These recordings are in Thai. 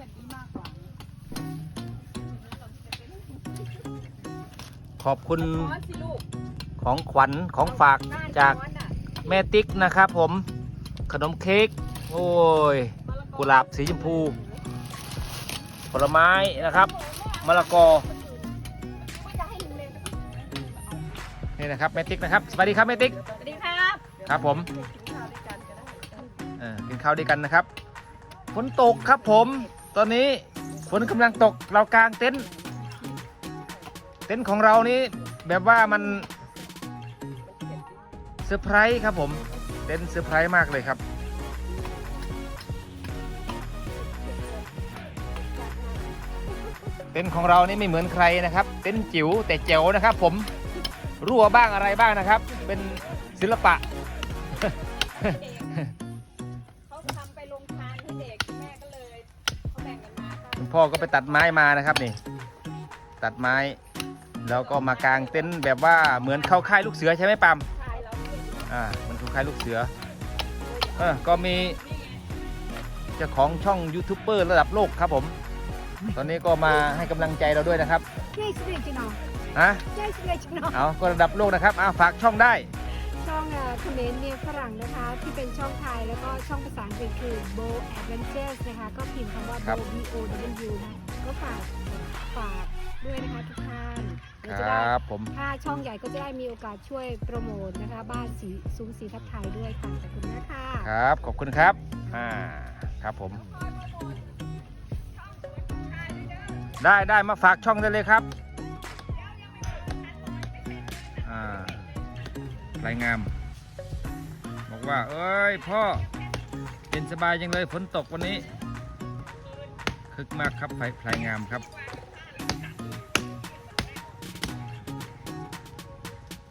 แบบนี้มากกว่าขอบคุณร้อนสิลูกของขวัญของฝากจากแม่ติ๊กนะครับผม ขนมเค้กโอ้ย กุหลาบสีชมพู ผลไม้นะครับมะละกอนี่นะครับแม่ติ๊กนะครับ สวัสดีครับแม่ติ๊ก สวัสดีครับครับผมเออกินข้าวด้วยกันนะครับ ฝนตกครับผม ตอนนี้ฝนกำลังตกเรากางเต็นท์เต็นท์ของเรานี้แบบว่ามันเซอร์ไพรส์ครับผมเต็นท์เซอร์ไพรส์มากเลยครับ เต็นท์ของเรานี่ไม่เหมือนใครนะครับ เต็นท์จิ๋วแต่เจ๋วนะครับ ผมรั่วบ้างอะไรบ้างนะครับ เป็นศิลปะ พ่อก็ไปตัดไม้มานะครับนี่ ตัดไม้ แล้วก็มากางเต็นท์แบบว่าเหมือนเข้าค่ายลูกเสือใช่ไหมปั๊มชายเราเนี่ยอ่ามันเข้าค่ายลูกเสือเออก็มีเจ้าของช่องยูทูบเบอร์ระดับโลกครับผม ตอนนี้ก็มาให้กำลังใจเราด้วยนะครับ Jai Sri Krishna ฮะ Jai Sri Krishna เอาก็ระดับโลกนะครับเอาฝากช่องได้ ช่องเอ่อเขมรเมียฝรั่งนะคะ ที่เป็นช่องไทยแล้วก็ช่องภาษาอังกฤษคือ Bo Adventures นะคะ ก็พิมพ์คำว่า ครับ Bo B O W นะก็ฝากฝากด้วยนะคะทุกท่านคเดี๋ยวจะรได้ับผม ถ้าช่องใหญ่ก็จะได้มีโอกาสช่วยโปรโมทนะคะ บ้านสีซุ้มสีทับไทยด้วยค่ะขอบคุณนะคะ ครับ ขอบคุณครับ อ่า ครับผม ได้ได้มาฝากช่องได้เลยครับารายงาม บอกว่า เอ้ยพ่อเย็นสบายจังเลยฝนตกวันนี้ คึกมากครับไพลายงามครับ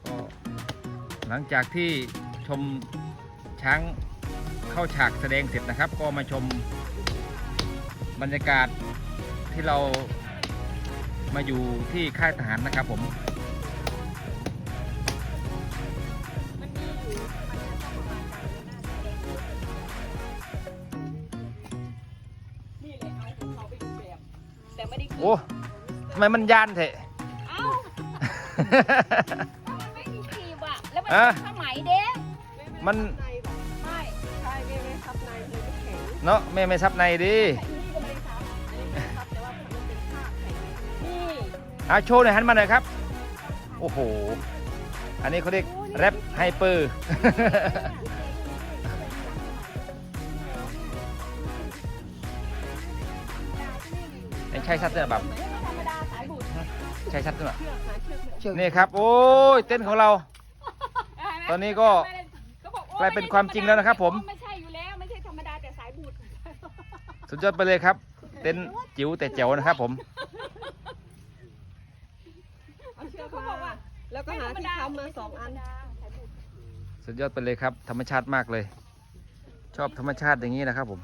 ก็หลังจากที่ชมช้างเข้าฉากแสดงเสร็จนะครับ ก็มาชมบรรยากาศที่เรามาอยู่ที่ค่ายทหารนะครับผม แต่ไม่ได้ขึ้นโอ้ทำไมมันยานเถอะ เอ้ามันไม่มีขีบอะ แล้วมันอะ เป็นผ้าไหมเด้มันไม่ใช่ไม่ไม่ทับในเลยไม่แข็งเนาะแม่ไม่ซับในดิใส่นี่ก็ไม่ได้ซับอันนี้ไม่ทับแต่ว่ามันเป็นผ้าแข็งนี่อาโชว์หน่อยหันมาหน่อยครับ โอ้โห อันนี้เขาเรียกแรปไฮเปอร์ ช่ชัดเลยแบบไม่ธรรมดาสายบุญใช่ชัดเลยเชือกหาเชือกเชือกนี่ครับ โอ้ยเต้นท์ของเรา ตอนนี้ก็เขาบอกกลายเป็นความจริงแล้วนะครับ ผมไม่ใช่อยู่แล้วไม่ใช่ธรรมดาแต่สายบุญสุดยอดไปเลยครับ เต้นท์จิ๋วแต่แจ๋วนะครับ ผมเอาเชือกเขามาบอกว่าแล้วก็หาที่ค้ำมาสองอันสุดยอดไปเลยครับ ธรรมชาติมากเลย ชอบธรรมชาติอย่างนี้นะครับผม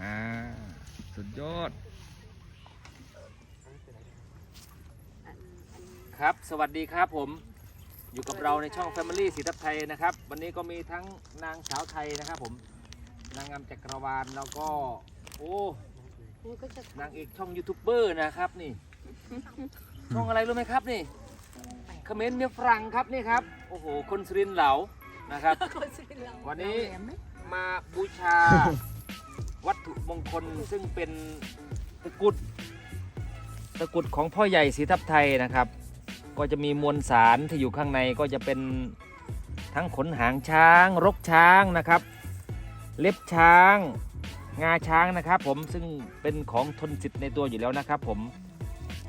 อ่า สุดยอด ครับ สวัสดีครับผม อยู่กับเราในช่อง Family สีทับไทยนะครับ วันนี้ก็มีทั้งนางสาวไทยนะครับผม นางงามจักรวาล แล้วก็ โอ้นางเอกช่องยูทูบเบอร์นะครับนี่ ช่องอะไรรู้ไหมครับนี่คอมเขมนต์เมียฝรั่งครับนี่ครับ โอ้โห คนสุรินทร์เหลานะครับวันนี้ มาบูชา วัตถุมงคลซึ่งเป็นตะกุดตะกุดของพ่อใหญ่ศรีทับไทยนะครับ ก็จะมีมวลสารที่อยู่ข้างในก็จะเป็นทั้งขนหางช้าง รกช้างนะครับ เล็บช้าง งาช้างนะครับ ผมซึ่งเป็นของทนสิทธิ์ในตัวอยู่แล้วนะครับ ผม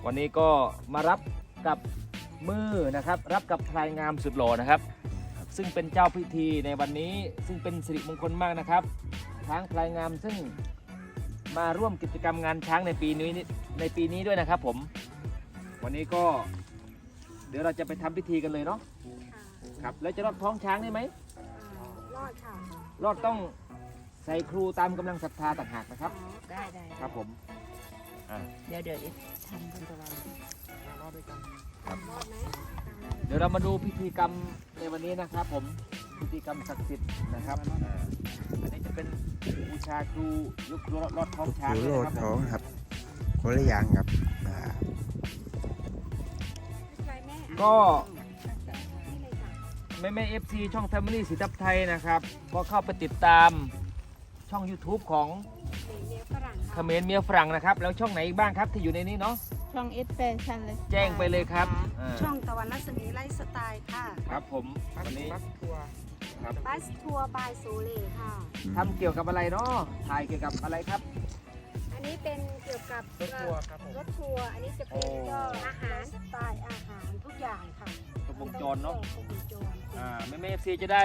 วันนี้ก็มารับกับมือนะครับ รับกับพลายงามสุดหล่อนะครับ ซึ่งเป็นเจ้าพิธีในวันนี้ซึ่งเป็นสิริมงคลมากนะครับ ช้างพลายงามซึ่งมาร่วมกิจกรรมงานช้างในปีนี้ในปีนี้ด้วยนะครับผม วันนี้ก็เดี๋ยวเราจะไปทำพิธีกันเลยเนาะครับแล้วจะรอดท้องช้างได้ไหมรอดค่ะรอดต้องใส่ครูตามกำลังศรัทธาต่างหากนะครับ ได้ได้ครับผมอ่าเดี๋ยวเดี๋ยวทำกันตะวัน เดี๋ยวเรามาดูพิธีกรรมในวันนี้นะครับ ผมพิธีกรรมศักดิ์สิทธิ์นะครับอ่าเป็นบูชาครูยกครูรอดท้องช้างครูด้วยโลนะดครับท้ผองมครับคนละอย่างครับอ่าก็แม่แม่เอฟซีช่อง Family สีทับไทยนะครับ ก็เข้าไปติดตามช่อง YouTube ของเมียฝรั่งเขค่ะมรเมียฝรั่งนะครับ แล้วช่องไหนอีกบ้างครับที่อยู่ในนี้เนาะ ช่องเอสแฟชั่นเลยแจ้งไปเลยครับอ่าช่องตะวันรัศมีไลฟ์สไตล์ค่ะครับผมวันนี้ครับบัสทัวร์บายโซเลค่ะ ทำเกี่ยวกับอะไรเนาะถ่ายเกี่ยวกับอะไรครับ อันนี้เป็นเกี่ยวกับรถทัวร์ครับผม รถทัวร์อันนี้จะเป็นโอ้ก็อาหารสไตล์อาหารทุกอย่างค่ะครบวงจรเนาะครบวงจรอ่าแม่แม่เอฟซีจะได้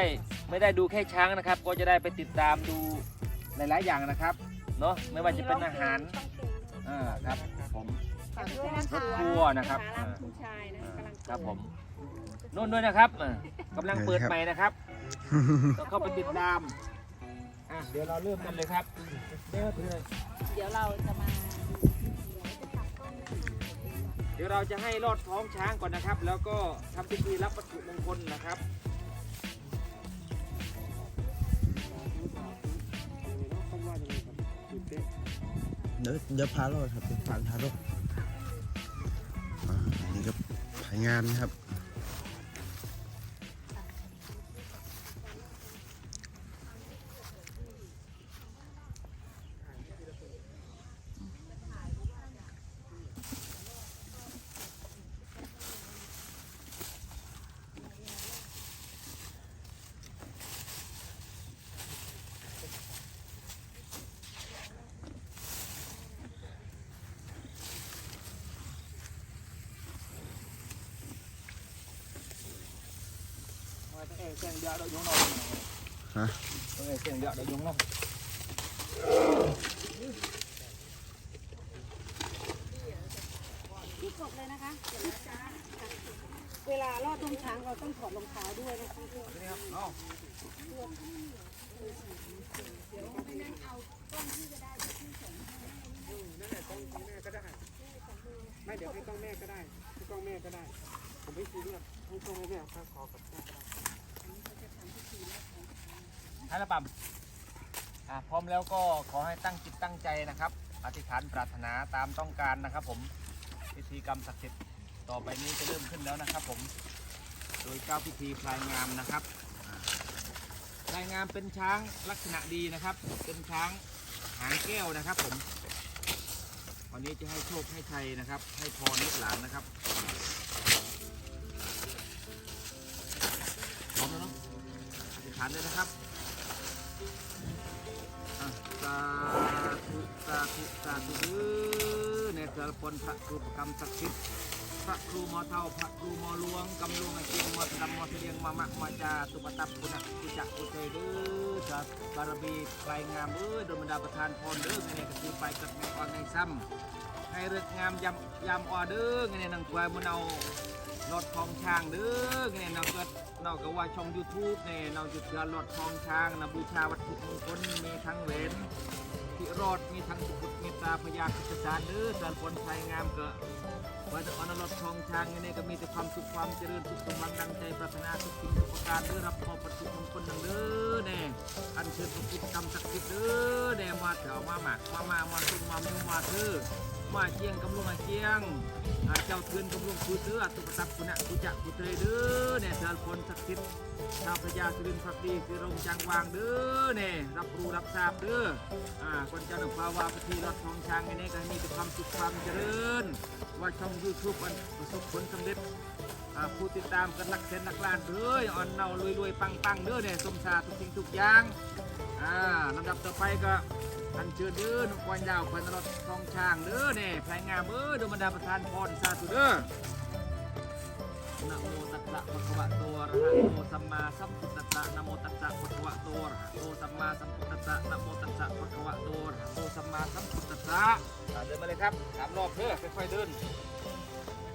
ไม่ได้ดูแค่ช้างนะครับ ก็จะได้ไปติดตามดูหลาย ๆ อย่างนะครับเนาะไม่ว่าจะเป็นอาหาร ช่องเต็มอ่าครับผม ฝากด้วยนะรคะถทัวร์นะครับขาอ่าลำคุณชายนะกำลังครับผมนู่นด้วยนะครับอ่ากำลังเปิดใหม่นะครับ ก็เข้าไปติดตามอะเดี๋ยวเราเริ่มกันเลยครับเดี๋ยวถือเลย เดี๋ยวเราจะมาเดี๋ยวเราจะให้ลอดท้องช้างก่อนนะครับ แล้วก็ทำพิธีรับวัตถุมงคลนะครับเเดี๋ยวเดี๋ยวพาเราครับเป็นฟันพาโลดอ่าอันนี่ก็ผายงานนะครับ มาตั้งแต่เสียงเดียวเรายงนอนฮะตั้งแต่เสียงเดียวเรายงนอนที่กดเลยนะคะเวลาลอดท้องช้างเราต้องถอดรองเท้าด้วยนะคะนี่ครับเอาไม่เดี๋ยวให้กล้องแม่ก็ได้ให้กล้องแม่ก็ได้ ผมไม่ซีเรียสให้กล้องแม่ถ้าขอกับแม่ก็ได้ ให้ละปั๊มอะพร้อมแล้วก็ขอให้ตั้งจิตตั้งใจนะครับ อธิษฐานปรารถนาตามต้องการนะครับผมพิธีกรรมศักดิ์สิทธิ์ต่อไปนี้จะเริ่มขึ้นแล้วนะครับผมโดยเจ้าพิธีพลายงามนะครับพลายงามเป็นช้างลักษณะดีนะครับ เป็นช้างหางแก้วนะครับผมวันนี้จะให้โชคให้ชัยนะครับ ให้พรลูกหลานนะครับพร้อมแล้วเนาะอธิษฐานเลยนะครับารพลพระครูประกรรมศักดิ์สิทธิ์พระครูมอเท่าพระครูมอหลวงกำลวงไอเจียงมอดำมอเทียงมามะมาจาตุปตับปุณะกุจักกุเตยเด้อสาธุบารมีไกลงามเด้อโดยบรรดาประธานพรเด้อในในกระตือไปกับแม่กวางในซ้ำให้เรือกงามยำยำออเด้อไงเนี่ยนังกวายมันเอารถทองช้างเด้อไงเนี่ยนังเก็นอกจากว่าช่อง YouTube เนี่ยนอกจากเดือนรถทองช้างนะบูชาวัตถุมงคลมีทั้งเหรน ที่รอดมีทั้งสุขุมเมตตาพยาคุศาสตร์เด้อสารพลไทยงามเก็ว่าจะอานรถทองช้างไงเนี่ก็มีแต่ความสุขความเจริญสุขสมหวังดังใจปรารถนาสุขสิ่งสุขการเด้อรับพอบวัตถุมงคลดังเด้อแน่อันเชิญพระพุทธกรรมศักดิ์สิทธิ์เด้อแน่มาแถวมาหมากมามามาสุขมามุ่งมาเด้อมาเจียงกำลุงมาเจียงาเจ้าเทือนกำลุงคูเสือตุกตับกุณะกุจักกุเตยเด้อเนี่ยสารพลศักดิ์สิทธิ์ชาวพระยาสุรินทร์พักดีสิรงจังวางเด้อเนี่ยรับรู้รับทราบเด้ออ่าคนเจ้าหนุ่มภาวาพิธีรถทองช้างไอ้นี่ก็มีแต่ความสุขความเจริญ ว่าช่องยูทูบมันประสบผลสำเร็จอ่าผู้ติดตามกันหลักแสนหลักล้านเด้ออ่อนเน่ารวยๆปังๆเด้อเนี่ยสมชาทุกสิ่งทุกอย่างอ่าลำดับต่อไปก็ อันเชิญเด้อนกวันดาวพันรถทองช้างเด้อเน่แพงงามเอ้อดวงบรรดาประธานพรสาธุเด้อนะโมตัสสะภะคะวะโตอะระหะโตสัมมาสัมพุทธัสสะนะโมตัสสะภะคะวะโตอะระหะโตสัมมาสัมพุทธัสสะนะโมตัสสะภะคะวะโตอะระหะโตสัมมาสัมพุทธัสสะเดินมาเลยครับสามรอบเด้อค่อยๆเดิน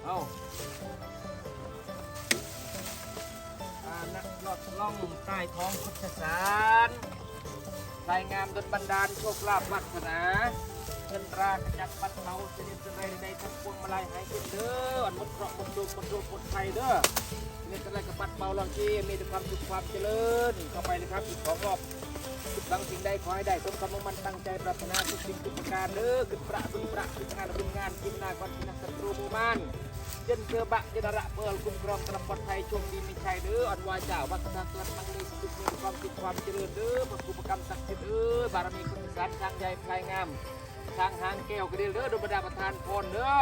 เอาอ่านักลอดล่องใต้ท้องพุทธสาร รายงานดลบันดาลโชคลาภวัฒนาเงินราขจัดปัดเผาเสด็จในในทั้งปวงมาลายหายกินเด้ออันมดเคราะห์มดโรคหมดโรคมดภัยเด้อเงินอะไรกับปัดเบาลังกีมีแต่ความสุขความเจริญเข้าไปเลยครับอีกสองรอบคิดหวังสิ่งใดขอให้ได้สมคำมุ่งมั่นตั้งใจปรารถนาทุกสิ่งทุกประการเด้อขึ้นประขึ้นประขึ้นงานขึ้นงานกินนาก่อนกินนักศัตรูมู่บ้าน เจนเกือบะเจนระเปิลคุ้มครองตลอดปลอดภัยช่วงดีมีชัยเด้ออันวาเจ้าวัฒนธรรมมังลีสุขมีความสุขความเจริญเด้อพระครูประกรรมศักดิ์สิทธิ์เด้อบารมีคุณสารช้างใหญ่พลายงามช้างหางแก้วกระเดียเด้อดลบดาประทานพรเด้อ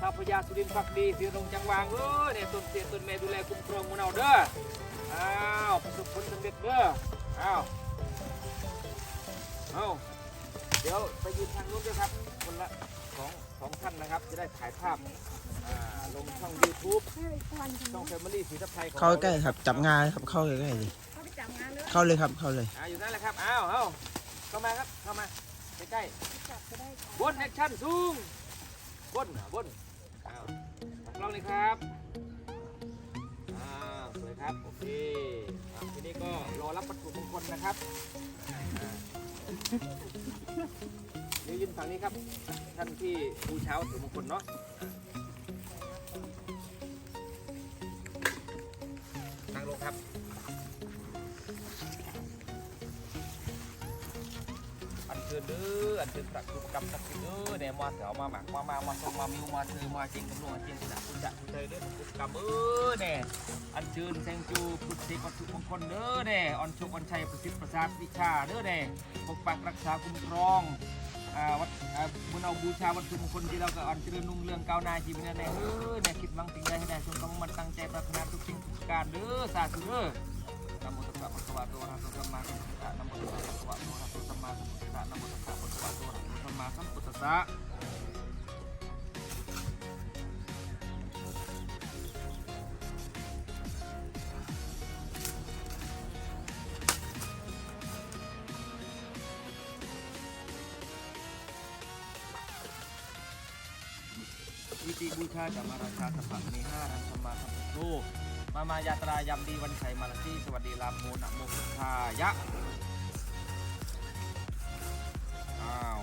ข้าพเจ้าสุรินทร์พักดีสีรงจังหวางเด้อเนี่ยต้นเสียต้นแม่ดูแลคุ้มครองมูเนาเด้ออ้าวประสบผลสำเร็จเด้ออ้าวเอาว เดี๋ยวไปยืนทางนู้นด้วยครับ คนละสองสองท่านนะครับ จะได้ถ่ายภาพอ่าลงช่อง YouTube ช่อง Family สีทับไทยของเข้าเราใกล้ๆครับ จับงานครับเข้าใกล้ๆดิเขาไปจับงานเลยเข้าเลยครับเข้าเลยอ่าอยู่นั่นแหละครับอ้าวเอ้าเข้ามาครับเข้ามาใกล้ๆบนแอคชั่นสูงบนอะบนอ้าวของเราเลยครับอ้าวสวยครับโอเคอ่าทีนี้ก็รอรับวัตถุมงคลนะครับอ่า เดี๋ยวยืนฝั่งนี้ครับ ท่านที่บูชาวัตถุมงคลเนาะอ่านั่งลงครับ อันเชิญเด้ออันเชิญพระครูประกรรมศักดิ์สิทธิ์เด้อเนี่ยมาเถวมาหมักมามามาส่งมามิวมาเธอมาจริงกำลังจริงขนาดคุณจะคุณเธอเด้อ พระครูประกรรมเอเน่อันเชิญแซงจูพุทธิวัตถุมงคลเด้อเน่อันโชคอันชัยประสิทธิ์ประสาทวิชาเด้อเน่ปกปักรักษาคุ้มครองอ่าวัดอ่าบุญเอาบูชาวัตถุมงคลที่เราก็อันเจริญนุ่งเรืองก้าวหน้าชีวิตเนี่ยเออเนี่ยคิดหวังสิ่งใดให้ได้สมความมุ่งมั่นตั้งใจปรารถนาทุกสิ่งทุกประการเด้อสาธุเด้อนโมตัสสะภะคะวะโตอะระหะโตสัมมาสัมพุทธัสสะนโมตัสสะภะคะวะโตอะระหะโตสัมมาสัมพุทธัสสะนโมตัสสะภะคะวะโตอะระหะโตสัมมาสัมพุทธัสสะ บูชาจามาราชาสัพพะเมหารังสมมาสัมพุทโธมามายาตรายำดีวันไข่มาลที่สวัสดีลามโมนะโมพุทธายะอ้าว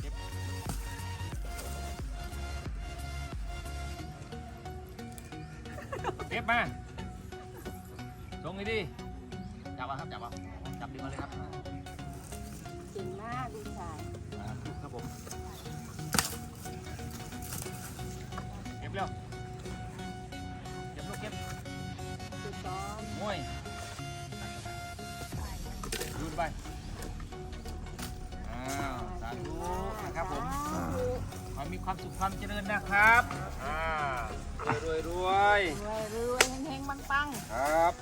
เก็บเก็บมาตรงนี้ดิจับมาครับ จับมาจับดึงมาเลยครับเก่งมากลูกชายอ่าครับผม เก็บเร็ว เก็บลูกเก็บถูกต้องมวยยืนไปอ้าวสา ธุนะครับผมขอให้มีความสุขความเจริญนะครับอ่ารวยรวยรวยรวยรวยเฮงๆปังครับ